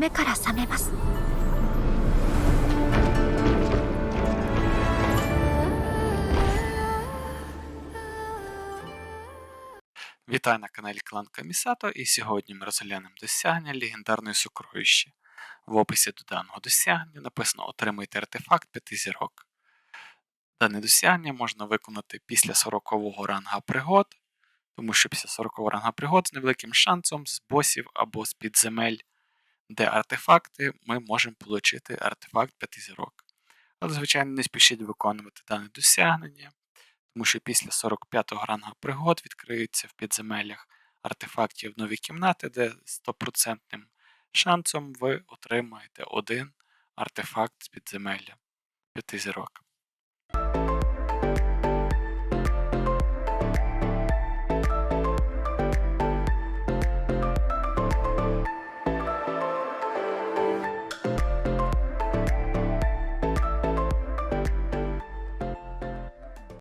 夢から覚めます Вітаю на каналі Клан Камісато, і сьогодні ми розглянемо досягнення легендарної сокровища. В описі до даного досягнення написано Отримайте артефакт 5 зірок. Дане досягнення можна виконати після 40-го ранга пригод, тому що після 40-го ранга пригод з невеликим шансом з босів або з підземель, де артефакти, ми можемо отримати артефакт 5 зірок. Але, звичайно, не спішіть виконувати дане досягнення тому що після 45-го ранга пригод відкриються в підземеллях артефактів нові кімнати, де 100% шансом ви отримаєте один артефакт з підземелля 5 зірок.